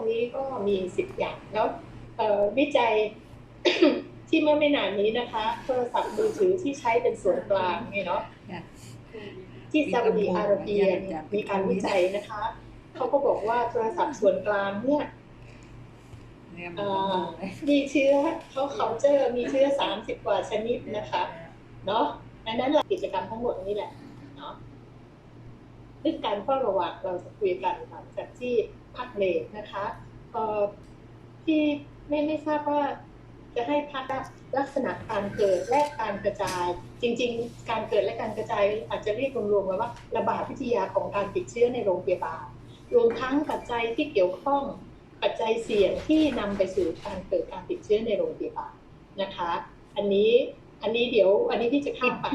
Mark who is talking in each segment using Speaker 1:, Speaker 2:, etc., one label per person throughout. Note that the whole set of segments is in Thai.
Speaker 1: รงนี้ก็มีสิบอย่างแล้วเอ่อวิจัยที่เมื่อไม่นานนี้นะคะ โทรศัพท์มือถือที่ใช้เป็นส่วนกลางเนี่ยเนาะ
Speaker 2: ค่ะ
Speaker 1: ที่ซาอุดีอาระเบียเนี่ยมีการวิจัยนะคะเขาก็บอกว่าโทรศัพท์ส่วนกลางเนี่ย
Speaker 2: เนี่ย
Speaker 1: เอ่อมีเชื้อเขาเขาเจอมีเชื้อสามสิบกว่าชนิดนะคะเนาะอันนั้นแหละกิจกรรมทั้งหมดนี้แหละเนาะเรื่องการเฝ้าระวังเราจะคุยกันหลังจากที่ พักเบรกนะคะเอ่อที่ไม่ไม่ทราบว่าจะให้พักลักษณะการเกิดและการกระจาย จริง ๆ การเกิดและการกระจายอาจจะเรียกรวมๆไว้ว่าระบาดวิทยาของการติดเชื้อในโรงพยาบาลรวมทั้งปัจจัยที่เกี่ยวข้องปัจจัยเสี่ยงที่นำไปสู่การเกิดการติดเชื้อในโรงพยาบาลนะคะ อันนี้อันนี้เดี๋ยวอันนี้ที่จะข้ามไป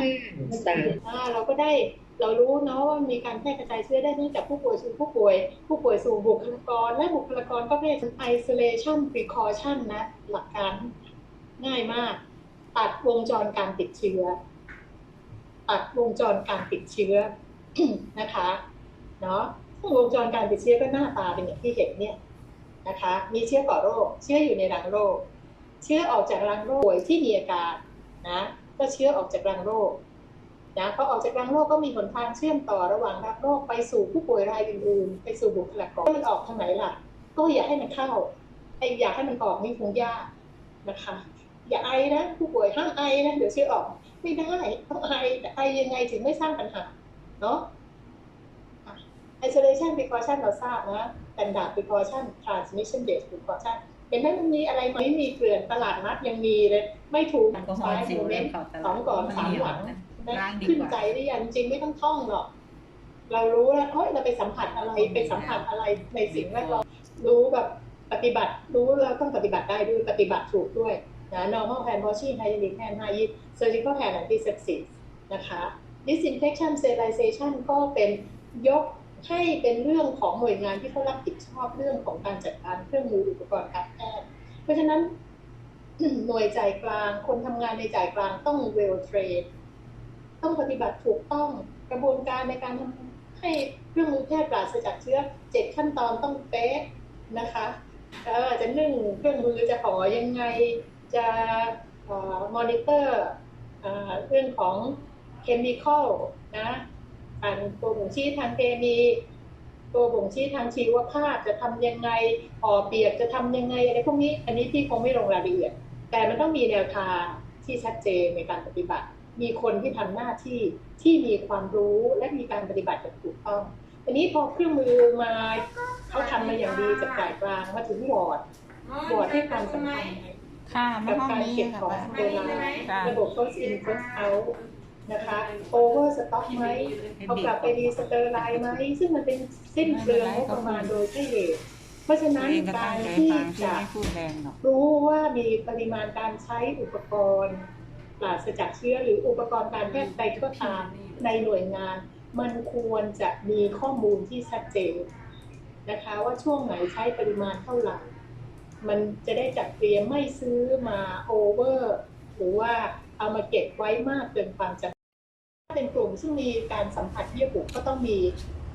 Speaker 1: อ่าเราก็ได้ เรารู้เนาะว่ามีการแพร่กระจายเชื้อได้ตั้งแต่ผู้ป่วยสู่ผู้ป่วย ผู้ป่วยสู่บุคลากร และบุคลากรก็เป็น isolation precaution นะ หลักการง่ายมาก ตัดวงจรการติดเชื้อ ตัดวงจรการติดเชื้อนะคะเนาะซึ่งวงจรการติดเชื้อก็หน้าตาเป็นอย่างที่เห็นเนี่ยนะคะ มีเชื้อก่อโรค เชื้ออยู่ในรังโรค เชื้อออกจากรังโรคป่วยที่มีอาการนะ ก็เชื้อออกจากรังโรค นะพอออกจากรังโรคก็มีหนทางเชื่อมต่อระหว่างรังโรคไปสู่ผู้ป่วยรายอื่นๆ ไปสู่บุคลากรมันออกทางไหนล่ะ ก็อย่าให้มันเข้าไออยากให้มันออกนี่คงยากนะคะ อย่าไอนะผู้ป่วยห้ามไอนะเดี๋ยวเชื้อออก ไม่ได้ต้องไอแต่ไอยังไงถึงไม่สร้างปัญหาเนาะอะ isolation precaution เราทราบนะ standard precaution transmission based precaution เห็นไหมมันมีอะไรไหมมีเกลื่อนตลาดนัดยังมีเลย ไม่ถูก
Speaker 2: แอลกอฮอ
Speaker 1: ใช้
Speaker 2: ล์สิ
Speaker 1: โม
Speaker 2: ว
Speaker 1: เม
Speaker 2: เล่
Speaker 1: น
Speaker 2: น
Speaker 1: ต์
Speaker 2: เขาตล
Speaker 1: สองก่อนสามหลัง
Speaker 2: นะ
Speaker 1: ขึ้นใจหรือยังจริงไม่ต้องท่องหรอกเรารู้แล้วเฮ้ยเราไปสัมผัสอะไรไปสัมผัสอะไรในสิ่งแวดล้อมรู้แบบปฏิบัติ รู้แล้วต้องปฏิบัติได้ด้วยปฏิบัติถูกด้วยนะ normal hand washing hygienic hand hygiene surgical hand antiseptic นะคะ disinfection sterilization ก็เป็นยกให้เป็นเรื่องของหน่วยงานที่เขารับผิดชอบเรื่องของการจัดการเครื่องมืออุปกรณ์การแพทย์เพราะฉะนั้นหน่วยจ่ายกลางคนทำงานในจ่ายกลางต้อง well trained ต้องปฏิบัติถูกต้องกระบวนการในการทำให้เครื่องมือแพทย์ปราศจากเชื้อเจ็ดขั้นตอนต้องเป๊ะนะคะเออจะนึ่งเครื่องมือจะหอยังไงจะมอนิเตอร์เรื่องของเคมีคอลนะการตัวบ่งชี้ทางเคมีตัวบ่งชี้ทางชีวภาพจะทำยังไงห่อเปียกจะทำยังไงอะไรพวกนี้ อันนี้พี่คงไม่ลงรายละเอียด แต่มันต้องมีแนวทางที่ชัดเจนในการปฏิบัติ มีคนที่ทำหน้าที่ที่มีความรู้และมีการปฏิบัติอย่างถูกต้องอันนี้พอเครื่องมือมาเขาทำมาอย่างดีจากจ่ายกลางมาถึงวอร์ดวอร์ดให้ความสำคัญ
Speaker 3: ค่ะมา
Speaker 1: กับ
Speaker 3: ห้อง
Speaker 1: การ
Speaker 3: นี้
Speaker 1: เก็บ
Speaker 3: ค่ะ
Speaker 1: ของ
Speaker 3: ป้า
Speaker 1: โบราณ
Speaker 3: ค่ะ
Speaker 1: ระบบ first in first out นะคะ over stock ไหมเอากลับไปรีสเตอร์ไลน์ไหมซึ่งมันเป็นสิ้นเปลืองงบประมาณโดยที่เหตุเพราะฉะ
Speaker 3: ตัว
Speaker 1: นั้น
Speaker 3: เองก็
Speaker 1: กา
Speaker 3: ตั้ง
Speaker 1: ร
Speaker 3: ใจ
Speaker 1: ที่
Speaker 3: ฟังที่
Speaker 1: จะ
Speaker 3: ไม่พูดแรงหรอก
Speaker 1: รู้ว่ามีปริมาณการใช้อุปกรณ์ ปราศจากเชื้อหรืออุปกรณ์การแพทย์ใดก็ตามในหน่วยงาน มันควรจะมีข้อมูลที่ชัดเจนนะคะ ว่าช่วงไหนใช้ปริมาณเท่าไหร่ มันจะได้จัดเตรียมไม่ซื้อมาโอเวอร์หรือว่าเอามาเก็บไว้มากเกินความจำเป็นถ้าเป็นกลุ่มซึ่งมีการสัมผัสเยื่อบุก็ต้องมี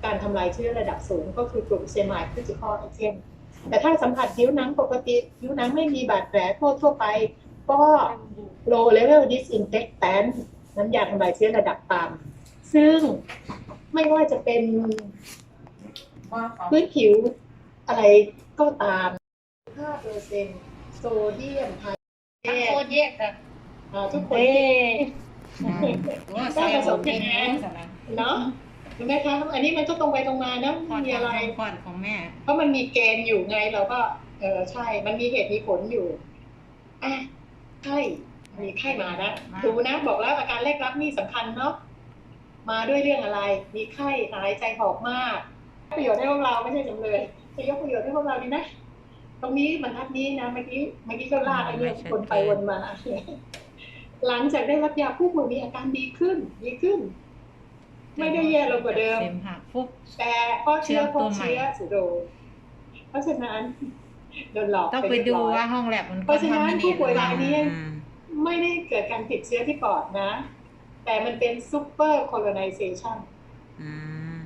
Speaker 1: การทำลายเชื้อระดับสูง ก็คือกลุ่มเซมายคริติคอลเช่นแต่ถ้าสัมผัสผิวหนังปกติผิวหนังไม่มีบาดแผลทั่วทั่วไป ก็ low level disinfectant น้ำยาทำลายเชื้อระดับต่ำซึ่งไม่ว่าจะเป็นพื้นผิวอะไรก็ตาม5%โซเดียมไฮ
Speaker 2: โคตรแยกค่ะ
Speaker 1: อ่าทุกคน
Speaker 2: ว่าใส่ผสมยังไง
Speaker 1: เนาะเห็นไหมคะอันนี้มันก็ตรงไปตรงมานะ
Speaker 3: พอ
Speaker 1: ไม่มีอะไร
Speaker 3: ทำก่อนของแม่
Speaker 1: เพราะมันมีเกณฑ์อยู่ไงเราก็ เออใช่ มันมีเหตุมีผลอยู่อะ ไข้มีไข้มานะดูนะ บอกแล้วอาการแรกรับนี่สำคัญเนาะมาด้วยเรื่องอะไร มีไข้หายใจหอบมากประโยชน์ให้พวกเราไม่ใช่จำเลยจะยกประโยชน์ให้พวกเราดีไหมตรงนี้บรรทัดนี้นะเมื่อกี้เมื่อกี้ก็ลากไอ้เนี่ยวนไปวนมา หลังจากได้รับยาผู้ป่วยมีอาการดีขึ้น ดีขึ้น ไม่ได้แย่ลงกว่าเดิม
Speaker 3: เต็มหักฟุบ
Speaker 1: แต่ก็เชื้อ
Speaker 3: เชื้อ
Speaker 1: พ
Speaker 3: ตัว
Speaker 1: บ
Speaker 3: ใหม่
Speaker 1: เชื้อสุโดเพราะฉะนั้น โดนหลอก
Speaker 3: ต้องไป
Speaker 1: เรียบ
Speaker 3: ดู
Speaker 1: ร้อย
Speaker 3: ว่าห้องแลบมัน
Speaker 1: เพราะฉะนั้น
Speaker 3: ทำไม่ดี
Speaker 1: ผู้ป่วยรายนี้
Speaker 3: อืม
Speaker 1: ไม่ได้เกิดการติดเชื้อที่ปอดนะ แต่มันเป็นซูเปอร์โคโลไนเซชัน
Speaker 3: อืม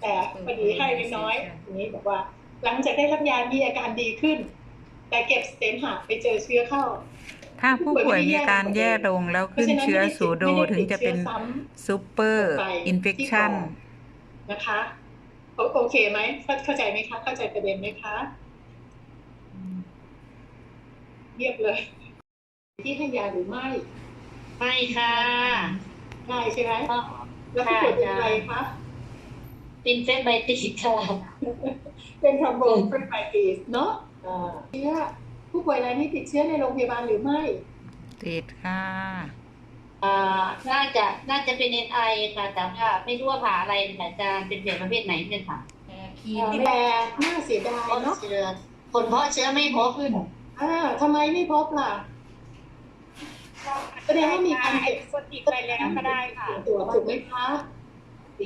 Speaker 1: แต่พอดีให้น้อยๆทีนี้บอกว่า หลังจากได้รับยามีอาการดีขึ้น แต่เก็บเสมหะไปเจอเชื้อเข้า
Speaker 3: ถ้าผู้ป่วยมีอาการแย่ลงแล้วขึ้นเชื้อสูโดถึงจะเป็น
Speaker 1: ไม่ได้ติดเชื้อซ้ำ
Speaker 3: ซูเปอร์อินเฟคชัน
Speaker 1: นะคะ โอโอเคไหมเข้าเข้าใจไหมคะ เข้าใจประเด็นไหมคะ เรียบเลย ที่ให้ยาหรือไม่
Speaker 2: ไม่ค่ะ
Speaker 1: ได้ใช่ไหมแล้วผู้ป่วยเป็นอะไรคะ
Speaker 2: เป็นเฟสไบติสค่ะ
Speaker 1: เป็นทรอมโบนเป็นไบติสเนาะอ่าเชื้อผู้ป่วยรายนี้ติดเชื้อในโรงพยาบาลหรือไม่
Speaker 3: ติดค่ะ
Speaker 2: อ่าน่าจะน่าจะเป็นเอ็นไอค่ะแต่ว่าไม่รู้ว่าผ่าอะไรแต่จะเป็นเปลี่ยนประเภทไหนเนี่ยค่ะ
Speaker 1: แต่น่าเสียดาย
Speaker 2: เพราะ
Speaker 1: เนาะ
Speaker 2: เชื้อคนเพราะเชื้อไม่พบขึ้น
Speaker 1: อ่าทำไมไม่พบล่ะ แสดงว่ามีการเก็บ
Speaker 4: คนติดไปแล้วก็ได้ค่ะ
Speaker 1: ตัวถูกไหมคะ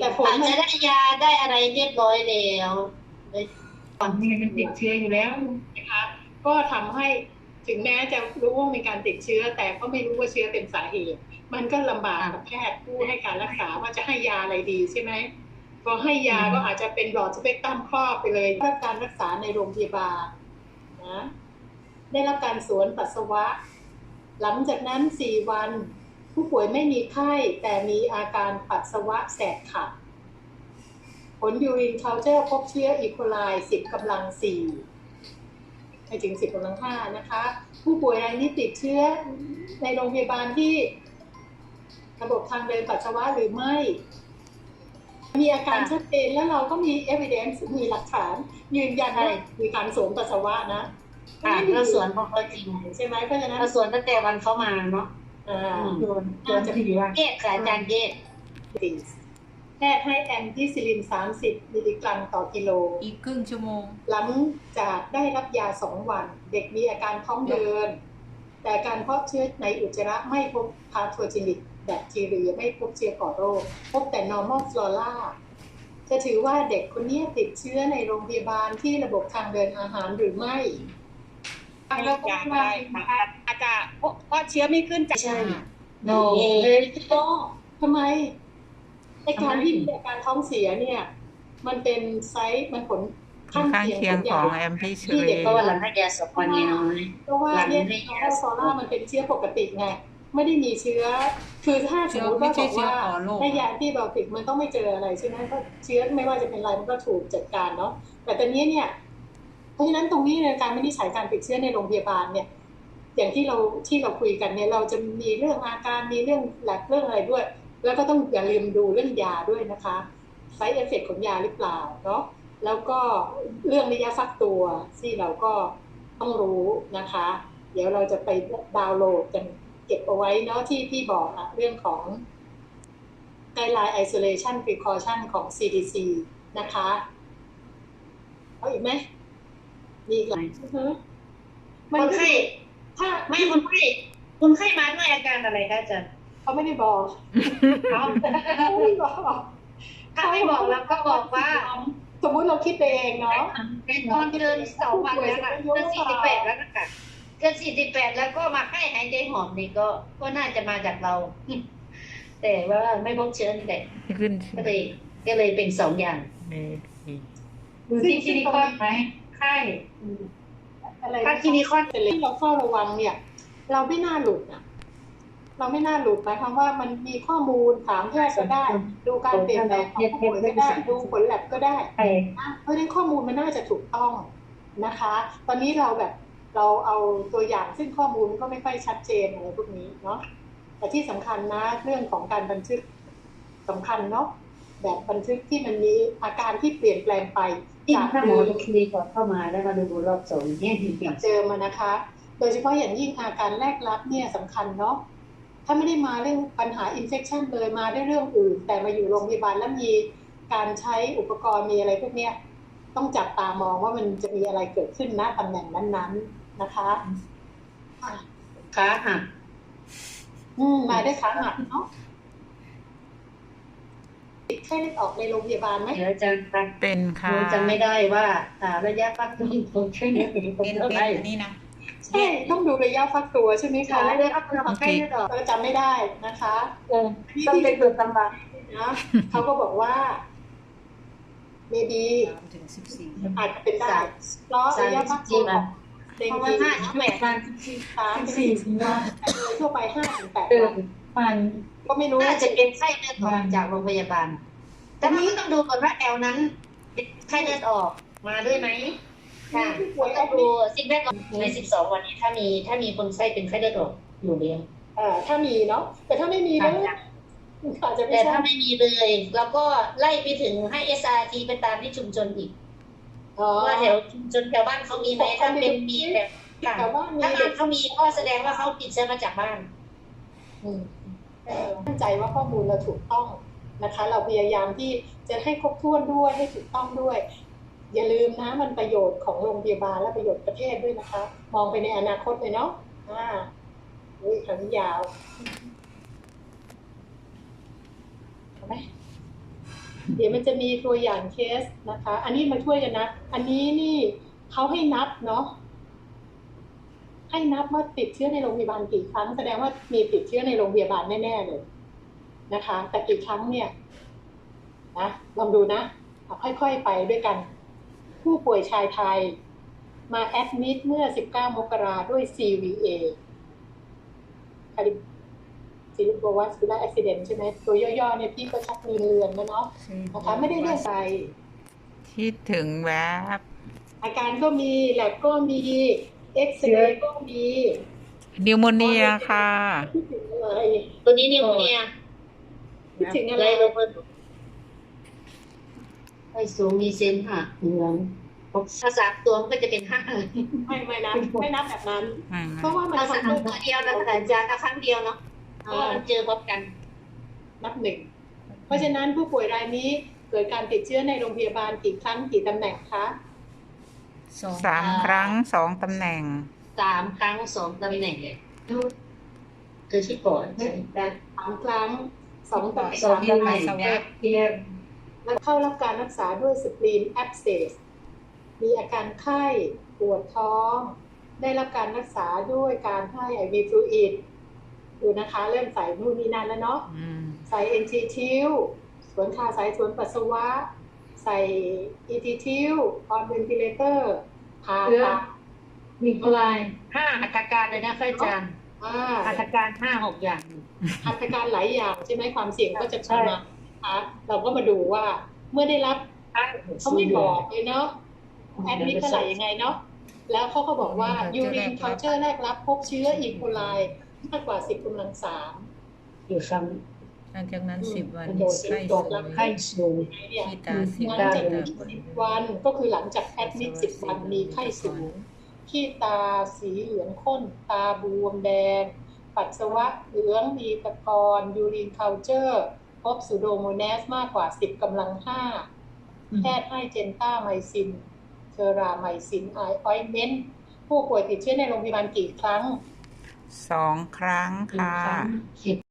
Speaker 1: แต่ผล
Speaker 2: อาจ
Speaker 1: มัน
Speaker 2: จะได้ยาได้อะไรเรียบร้อยแล้วเลย
Speaker 4: ก่อนนี้มันติดเชื้ออยู่แล้ว
Speaker 1: นะคะ ก็ทำให้ถึงแม้จะรู้ว่ามีการติดเชื้อ แต่ก็ไม่รู้ว่าเชื้อเป็นสาเหตุ มันก็ลำบากกับแพทย์ผู้ให้การรักษาว่าจะให้ยาอะไรดีใช่ไหมพอให้ยาก็อาจจะเป็นหลอดสเปกตรัมครอบไปเลยได้รับการรักษาในโรงพยาบาลนะ ได้รับการสวนปัสสาวะ หลังจากนั้นสี่วัน ผู้ป่วยไม่มีไข้แต่มีอาการปัสสาวะแสบขัด ผลยูรินเคาเตอร์พบเชื้ออีโคไล10กำลัง4ไปถึง 10กำลัง5นะคะ ผู้ป่วยรายนี้ติดเชื้อในโรงพยาบาลที่ระบบทางเดินปัสสาวะหรือไม่ มีอาการชัดเจนแล้วเราก็มี evidence มีหลักฐาน ยืนยันว่ามีการสวมปัสสาวะนะ
Speaker 2: ค่ะเราสวนของเขาจริง
Speaker 1: ใช่ไหมเพราะฉะนั้น
Speaker 2: เราสวนตั้งแต่วันเขามาเนาะ
Speaker 1: อ่า
Speaker 4: โดนโดนที่ดีว่า
Speaker 2: เกตค่ะอาจารย์เกต
Speaker 1: แพทย์ให้แอนติซิลิน 30 มิลลิกรัมต่อกิโล
Speaker 3: อีกครึ่งชั่วโมง
Speaker 1: หลังจากได้รับยาสองวัน เด็กมีอาการท้องเดิน แต่การเพาะเชื้อในอุจจาระไม่พบพาโทเจนิกแบคทีเรียไม่พบเชื้อก่อโรค พบแต่ normal flora จะถือว่าเด็กคนนี้ติดเชื้อในโรงพยาบาลที่ระบบทางเดินอาหารหรือไม่
Speaker 4: แล้วก็ได้ค่ะอาจจะเพราะเพราะเชื้อไม่ขึ้นจาก
Speaker 2: ใช่
Speaker 1: โน
Speaker 2: เลย
Speaker 1: ก็ทำไมในการที่มีอาการท้องเสียเนี่ย มันเป็นไซส์มันผล
Speaker 3: ข้างเคียงของแอมพิเช
Speaker 1: ที่
Speaker 3: เร
Speaker 1: เด็ก
Speaker 2: เพราะว่าหลังให้ยาสองวันเนี่ยน้อย
Speaker 1: เพราะว่าเนี่ยโนโซล่ามันเป็นเชื้อปกติไงไม่ได้มีเชื้อ คือถ้าสมมติว่าบอกว่าในยาที่เราติดมันต้องไม่เจออะไรใช่ไหมเพราะเชื้อไม่ว่าจะเป็นอะไรมันก็ถูกจัดการเนาะแต่ตอนนี้เนี่ยเพ ราะฉะนั้นตรงนี้ในการวินิจฉัยการติดเชื้อในโรงพยาบาลเนี่ย อย่างที่เราที่เราคุยกันเนี่ยเราจะมีเรื่องอาการมีเรื่องแลบเรื่องอะไรด้วย แล้วก็ต้องอย่าลืมดูเรื่องยาด้วยนะคะไซเอฟเฟกของยาหรือเปล่าเนาะแล้วก็เรื่องระยะฟักตัวที่เราก็ต้องรู้นะคะ เดี๋ยวเราจะไปดาวน์โหลดกันเก็บเอาไว้เนาะที่พี่บอกอะเรื่องของ Guideline Isolation Precaution ของ CDC นะคะ เอาอีกไหม มีอีกไหมอือฮึ
Speaker 2: คนไข้
Speaker 1: ถ้า
Speaker 2: ไม่คนไข้คนไข้มาด้วยอาการอะไรคะอาจารย์
Speaker 1: เขาไม่ได้บอก
Speaker 2: เขา
Speaker 1: เขาไม่บอก
Speaker 2: ถ้าไม่บอกเราก็บอกว่า
Speaker 1: สมมุติเราคิดไปเองเนาะ
Speaker 2: เป็นตอนเกินสองวันแล้วค่ะเกินสี่สิบแปดแล้วนะคะเกินสี่สิบแปดแล้วก็มาไข้หายใจหอมนี่ก็ ก็น่าจะมาจากเรา แต่ว่าไม่พบเชื้อนี่แหละ
Speaker 3: ขึ้น
Speaker 2: ก็เลยก็เลยเป็นสองอย่าง
Speaker 4: ดูที่ซิลิคอนไหม ไข้
Speaker 1: อะไร
Speaker 2: ถ้าคลินิคอน
Speaker 1: แต่ที่เราเฝ้าระวังเนี่ย เราไม่น่าหลุดนะเราไม่น่าหลุดหมายความว่ามันมีข้อมูลถามแพทย์ก็ได้ ดูการเปลี่ยนแปลงของผู้ป่วยก็ได้ดูผลแลบก็ได้
Speaker 4: ไข้
Speaker 1: นะเพราะฉะนั้นข้อมูลมันน่าจะถูกต้องนะคะ ตอนนี้เราแบบเราเอาตัวอย่างซึ่งข้อมูลก็ไม่ค่อยชัดเจนอะไรพวกนี้เนาะแต่ที่สำคัญนะเรื่องของการบันทึกสำคัญเนาะ แบบบันทึกที่มันมีอาการที่เปลี่ยนแปลงไป
Speaker 2: ที่
Speaker 1: จาก
Speaker 2: ถ้าหม
Speaker 1: เดิ
Speaker 2: อ
Speaker 1: ม
Speaker 2: ดูคลินิกก่อนเข้ามาแล้วมาดูรอบสองเนี่ยดีจริง
Speaker 1: เจอมานะคะ โดยเฉพาะอย่างยิ่งอาการแรกรับเนี่ยสำคัญเนาะถ้าไม่ได้มาเรื่องปัญหาอินเฟ t ชันเลยมาด้วยเรื่องอื่น แต่มาอยู่โรงพยาบาลแล้วมีการใช้อุปกรณ์มีอะไรพวกเนี้ยต้องจับตามองว่ามันจะมีอะไรเกิดขึ้นณตำแหน่งนั้นๆนะคะอะ
Speaker 2: ขาหัก
Speaker 1: อืมมาได้ขาหักเนาะติด ไข้เลือดออกในโรงพยาบาลไหม
Speaker 2: เดี๋ยวอาจารย์ฟัง
Speaker 3: เป็นค่ะ
Speaker 2: เราจำไม่ได้ว่าอ่าระยะฟักตัวของช่วยเหลือเป็น
Speaker 3: เป็น
Speaker 2: เท่า
Speaker 3: เป็น
Speaker 2: ไหร่
Speaker 3: อันนี้นะ
Speaker 1: ใช่ต้องดูระยะฟักตัวใช่ไหม
Speaker 2: ค่ะ
Speaker 1: คะ
Speaker 2: ระยะฟักตัวของไข้เลือดออก
Speaker 1: เราจำไม่ได้นะคะ
Speaker 2: เออต้องเป็นตัวตำรา
Speaker 1: นะเขาก็บอกว่า maybe
Speaker 4: ถึงสิบสี่
Speaker 1: อาจจะเป็นได้เพราะระยะฟักตัวของเด็ก
Speaker 2: เพราะ
Speaker 1: ห
Speaker 2: ว่า
Speaker 1: ญิง
Speaker 2: ห้าสิบแปดวัน
Speaker 1: สามสี่วันโดยทั่วไปห้าถึงแปดวัน
Speaker 5: มัน
Speaker 1: ก็ไม่รู้
Speaker 2: น่าจะเป็นไข้เลือดออกจากโรงพยาบาล แต่มันก็ต้องดูก่อนว่าแอลนั้นเป็นไข้เลือดออกมาด้วยไหมค่ะ
Speaker 1: ผู้ป่วย
Speaker 2: ต้องดูสิ่งแวดล้อมในสิบสองวันนี้ถ้ามีถ้ามีคนไข้เป็นไข้เลือดออกอยู่เดียว
Speaker 1: เอ่อถ้ามีเนาะแต่ถ้าไม่มีแล้วอาจจะไม่
Speaker 2: แต่
Speaker 1: ใช่
Speaker 2: ถ้าไม่มีเลย แล้วก็ไล่ไปถึงให้ SRT ไปตามที่ชุมชนอีก
Speaker 1: อ๋อ
Speaker 2: ว่าแถวชุมชนแถวบ้านเขามีไหมถ้าเป็นมีแบบค่ะ
Speaker 1: แต่ว่ามี
Speaker 2: ถ้า
Speaker 1: เด็
Speaker 2: บ้ากนเขามีก็แสดงว่าเขาติดเชื้อมาจากบ้าน
Speaker 1: อืมเออมั่นใจว่าข้อมูลเราถูกต้อง นะคะ เราพยายามที่จะให้ครบถ้วนด้วยให้ถูกต้องด้วย อย่าลืมนะมันประโยชน์ของโรงพยาบาลและประโยชน์ประเทศด้วยนะคะ มองไปในอนาคตเลยเนาะอ่าอุ้ยคำยาวเอาไหมเดี๋ยวมันจะมีตัวอย่างเคสนะคะ อันนี้มาช่วยกันนะ อันนี้นี่เขาให้นับเนาะให้นับว่าติดเชื้อในโรงพยาบาลกี่ครั้ง แสดงว่ามีติดเชื้อในโรงพยาบาลแน่ๆเลย นะคะ แต่กี่ครั้งเนี่ยนะลองดูนะเอาค่อยๆไปด้วยกัน ผู้ป่วยชายไทย มาแอดมิดเมื่อ 19 มกราด้วย CVA คาริซิลิโบวัสคูลาร์แอคซิเดนใช่ไหมตัวย่อๆเนี่ยพี่ก็ชักมีเรือนแล้วเนาะนะคะไม่ได้เรื่องอะไร
Speaker 3: คิดถึงแวบ
Speaker 1: อาการก็มีแลบก็มีเอ็กซเรย์ก็มี
Speaker 3: นิวโมเนียค่ะ
Speaker 1: คิดถึงอะไร
Speaker 2: ตัวนี้นิวโมเนีย
Speaker 1: คิดถึงอะ
Speaker 2: อะไรไรลงมาไข้สูงมีเซนค่ะเหลืองภาษาตัวมันก็จะเป็นห้า
Speaker 1: ไม่ไม่นับไม่นับแบบนั้น
Speaker 3: ไม่
Speaker 1: เพราะว่ามัน
Speaker 2: ภาษา
Speaker 1: ทำด้วย
Speaker 2: ตัวเดียวนะแต่อาจารย์ครั้งเดียวเนาะเพราะว่ามันเจอพบกัน
Speaker 1: นับหนึ่ง เพราะฉะนั้นผู้ป่วยรายนี้เกิดการติดเชื้อในโรงพยาบาลกี่ครั้งกี่ตำแหน่งคะ
Speaker 3: สามครั้งสองตำแหน่ง
Speaker 2: สามครั้งสองตำแหน่งคือที่ก่อนใช่ไหม
Speaker 1: สามครั้ง สองตำแหน่ง
Speaker 2: สองตำแหน่ง
Speaker 5: สวัสดี
Speaker 1: แล้วเข้ารับการรักษาด้วยสปรีนแอ s เซสมีอาการไข้ปวดท้อง ได้รับการรักษาด้วยการให้ไอวีฟลูอิดดูนะคะ เริ่มใส่นู่นนี่นั่นแล้วเนาะ
Speaker 3: อืม
Speaker 1: ใส่เอ็นทีทิวสวนขาสายสวนปัสสาวะ ใส่อีทีทิวออนเวนติเลเตอร์ผ่าตัด
Speaker 5: มีกลาย
Speaker 2: ห้าอัตราการเลยนะค่ะอาจารย์
Speaker 1: อ่า
Speaker 2: อัตราการห้าหกอย่าง
Speaker 1: หัตถการหลายอย่างใช่ไหมความเสี่ยงก็จะเข้ามานะคะเราก็มาดูว่าเมื่อได้รับเขาไม่บอกเลยเนาะแอดมิดเท่าไหร่ยังไงเนาะแล้วเขาก็บอกว่ายูรินเคาเจอร์แรกรับพบเชื้ออีโคไลมากกว่า10กำลังสาม
Speaker 2: อยู่ครั้ง
Speaker 3: หลังจากนั้นสิบวัน
Speaker 1: โด
Speaker 3: นี้
Speaker 1: ด
Speaker 3: ไข้สูง
Speaker 2: ไข้สูง
Speaker 1: เนี่ย
Speaker 3: ที่ตาสิบ
Speaker 1: หลัง
Speaker 3: ตา
Speaker 1: จาก
Speaker 3: ตา
Speaker 1: สิบวันก็คือหลังจากแอดมิดสิบวันมีไข้สูง ขี้ตาสีเหลืองข้น ตาบวมแดง ปัสสาวะเหลืองมีตะกอนยูรินเคาเจอร์ พบซูโดโมแนสมากกว่า 10กำลัง5แพทย์ให้เจนต้าไมซินเทอราไมซินไอออยเมนต์ผู้ป่วยติดเชื้อในโรงพยาบาลกี่ครั้ง
Speaker 3: สองครั้งค่ะ
Speaker 2: สิบ